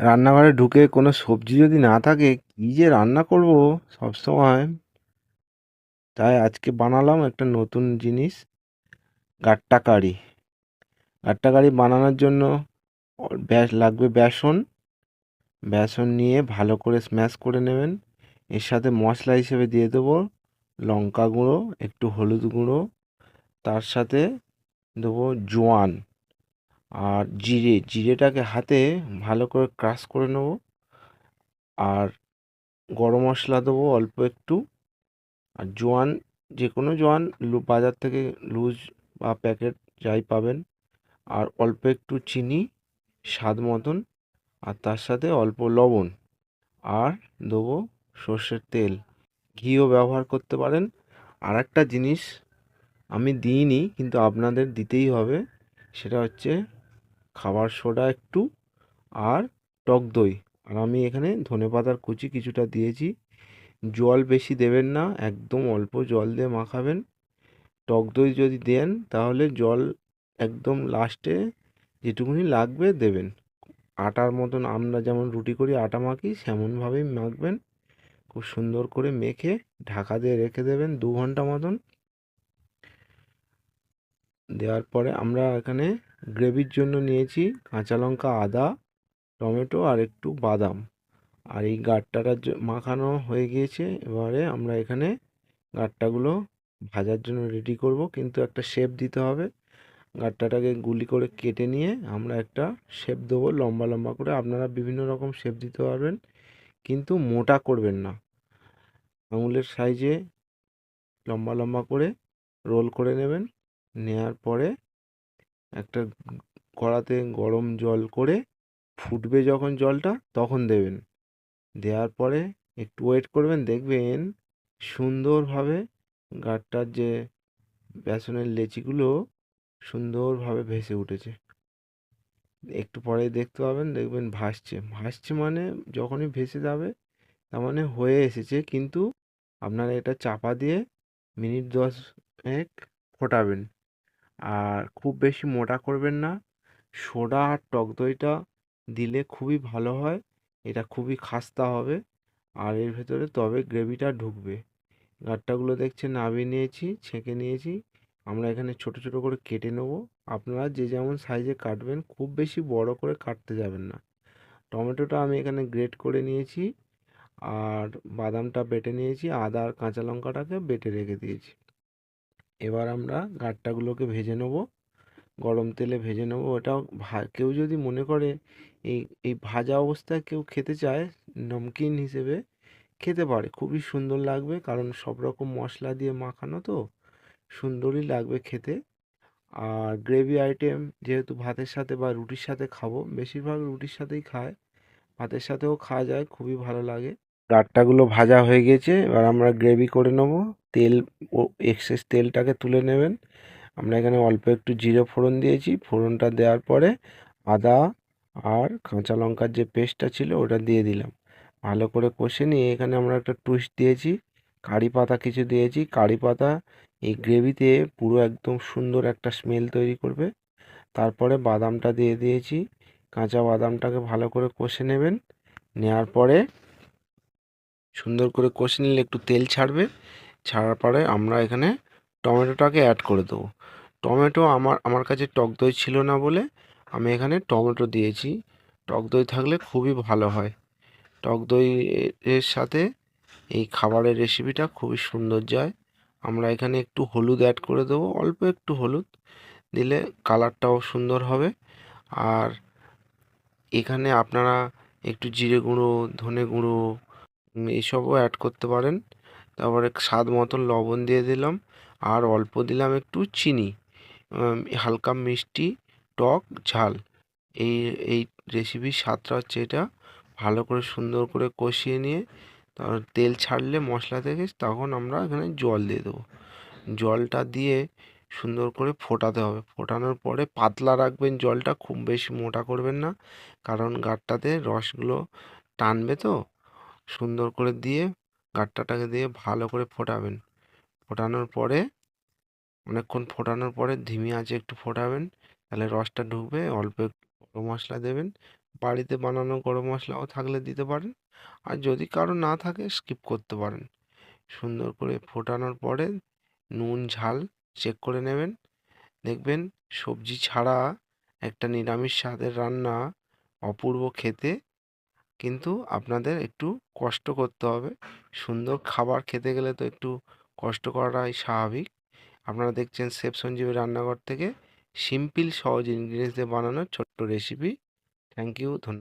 রান্নাঘরে ঢুকে কোনো সবজি যদি না থাকে, কী যে রান্না করব সবসময় তাই আজকে বানালাম একটা নতুন জিনিস, গাট্টা কারি। গাট্টা কারি বানানোর জন্য লাগবে বেসন। বেসন নিয়ে ভালো করে স্ম্যাশ করে নেবেন। এর সাথে মশলা হিসেবে দিয়ে দেবো লঙ্কা গুঁড়ো, একটু হলুদ গুঁড়ো। তার সাথে দেবো জোয়ান। আর জিরে, জিরেটাকে হাতে ভালো করে ক্রাশ করে নেব। আর গরম মশলা দেবো অল্প একটু। আর জোয়ান যে কোনো জোয়ান বাজার থেকে লুজ বা প্যাকেট যাই পাবেন। আর অল্প একটু চিনি, স্বাদ মতন। আর তার সাথে অল্প লবণ। আর দেবো সর্ষের তেল। ঘিও ব্যবহার করতে পারেন। আর একটা জিনিস আমি দিইনি, কিন্তু আপনাদের দিতেই হবে। সেটা হচ্ছে খাবার সোডা একটু আর টক দই। আর আমি এখানে ধনেপাতার কুচি কিছুটা দিয়েছি। জল বেশি দেবেন না, একদম অল্প জল দিয়ে মাখাবেন। টক দই যদি দেন, তাহলে জল একদম লাস্টে যেটুকুনি লাগবে দেবেন। আটার মতন আমরা যেমন রুটি করি, আটা মাখি, সেমনভাবেই মাখবেন। খুব সুন্দর করে মেখে ঢাকা দিয়ে রেখে দেবেন দু ঘণ্টা মতন। দেওয়ার পরে আমরা এখানে গ্রেভির জন্য নিয়েছি কাঁচা লঙ্কা আদা, টমেটো আর একটু বাদাম। আর এই গাট্টাটা মাখানো হয়ে গিয়েছে। এবারে আমরা এখানে গাট্টাগুলো ভাজার জন্য রেডি করব। কিন্তু একটা শেপ দিতে হবে। গাট্টাটাকে গুলি করে কেটে নিয়ে আমরা একটা শেপ দেবো লম্বা লম্বা করে। আপনারা বিভিন্ন রকম শেপ দিতে পারবেন। কিন্তু মোটা করবেন না। আঙুলের সাইজে লম্বা লম্বা করে রোল করে নেবেন। নেয়ার পরে একটা কড়াতে গরম জল করে ফুটবে যখন জলটা, তখন দেবেন। দেওয়ার পরে একটু ওয়েট করবেন, দেখবেন সুন্দরভাবে গাট্টার যে বেসনের লেচিগুলো সুন্দরভাবে ভেসে উঠেছে। একটু পরেই দেখতে পাবেন, দেখবেন ভাসছে। ভাসছে মানে যখনই ভেসে যাবে, তার মানে হয়ে এসেছে, কিন্তু আপনারা এটা চাপা দিয়ে মিনিট দশ এক ফোটাবেন। আর খুব বেশি মোটা করবেন না। সোডা আর টক দইটা দিলে খুবই ভালো হয়, এটা খুবই খাস্তা হবে আর এর ভেতরে তবে গ্রেভিটা ঢুকবে। গাট্টাগুলো দেখছেন নামিয়ে নিয়েছি, ছেঁকে নিয়েছি, আমরা এখানে ছোট ছোট করে কেটে নেব। আপনারা যে যেমন সাইজে কাটবেন, খুব বেশি বড় করে কাটতে যাবেন না। টমেটোটা আমি এখানে গ্রেট করে নিয়েছি আর বাদামটা বেটে নিয়েছি, আদা আর কাঁচা লঙ্কাটাকে বেটে রেখে দিয়েছি। এবার আমরা গাট্টাগুলোকে ভেজে নেব, গরম তেলে ভেজে নেব। ওটাও ভা, কেউ যদি মনে করে এই এই ভাজা অবস্থায় কেউ খেতে চায়, নমকিন হিসেবে খেতে পারে। খুবই সুন্দর লাগবে, কারণ সব রকম মশলা দিয়ে মাখানো তো, সুন্দরই লাগবে খেতে। আর গ্রেভি আইটেম যেহেতু ভাতের সাথে বা রুটির সাথে খাব, বেশিরভাগ রুটির সাথেই খায়, ভাতের সাথেও খাওয়া যায়, খুবই ভালো লাগে। গাট্টাগুলো ভাজা হয়ে গেছে, এবার আমরা গ্রেভি করে নেব। তেল ও এক্সেস তেলটাকে তুলে নেবেন। আমরা এখানে অল্প একটু জিরে ফোড়ন দিয়েছি। ফোড়নটা দেওয়ার পরে আদা আর কাঁচা লঙ্কার যে পেস্টটা ছিল ওটা দিয়ে দিলাম। ভালো করে কষে নিয়ে এখানে আমরা একটা টুইস্ট দিয়েছি। কারি পাতা কিছু দিয়েছি। কারি পাতা এই গ্রেভিতে পুরো একদম সুন্দর একটা স্মেল তৈরি করবে। তারপরে বাদামটা দিয়ে দিয়েছি। কাঁচা বাদামটাকে ভালো করে কষে নেবেন। নেওয়ার পরে সুন্দর করে কষে নিলে একটু তেল ছাড়বে। ছাড়ার পরে আমরা এখানে টমেটোটাকে অ্যাড করে দেবো। টমেটো আমার আমার কাছে টক দই ছিল না বলে আমি এখানে টমেটো দিয়েছি। টক দই থাকলে খুবই ভালো হয়। টক দই এর সাথে এই খাবারের রেসিপিটা খুবই সুন্দর যায়। আমরা এখানে একটু হলুদ অ্যাড করে দেবো, অল্প একটু হলুদ। দিলে কালারটাও সুন্দর হবে। আর এখানে আপনারা একটু জিরে গুঁড়ো, ধনে গুঁড়ো উম, এসবও অ্যাড করতে পারেন। তারপরে স্বাদ মতন লবণ দিয়ে দিলাম। আর অল্প দিলাম একটু চিনি হালকা মিষ্টি টক ঝাল। এই এই রেসিপির স্বাদটা হচ্ছে এটা। ভালো করে সুন্দর করে কষিয়ে নিয়ে তারপর তেল ছাড়লে মশলা থেকে তখন আমরা এখানে জল দিয়ে দেবো। জলটা দিয়ে সুন্দর করে ফোটাতে হবে। ফোটানোর পরে পাতলা রাখবেন জলটা খুব বেশি মোটা করবেন না। কারণ গাট্টাতে রসগুলো টানবে তো সুন্দর করে দিয়ে গাট্টাটাকে দিয়ে ভালো করে ফোটাবেন। ফোটানোর পরে, অনেকক্ষণ ফোটানোর পরে ধিমি আঁচে একটু ফোটাবেন। তাহলে রসটা ঢুকবে, অল্প গরম মশলা দেবেন। বাড়িতে বানানো গরম মশলাও থাকলে দিতে পারেন। আর যদি কারও না থাকে, স্কিপ করতে পারেন। সুন্দর করে ফোটানোর পরে নুন, ঝাল চেক করে নেবেন। দেখবেন সবজি ছাড়া একটা নিরামিষ স্বাদের রান্না অপূর্ব খেতে কিন্তু আপনাদের একটু কষ্ট করতে হবে। সুন্দর খাবার খেতে গেলে তো একটু কষ্ট করাটাই স্বাভাবিক। আপনারা দেখছেন শেফ সঞ্জীবের রান্নাঘর থেকে সিম্পল সহজ ইনগ্রিডিয়েন্টস দিয়ে বানানো ছোট্ট রেসিপি থ্যাংক ইউ ধন্যবাদ।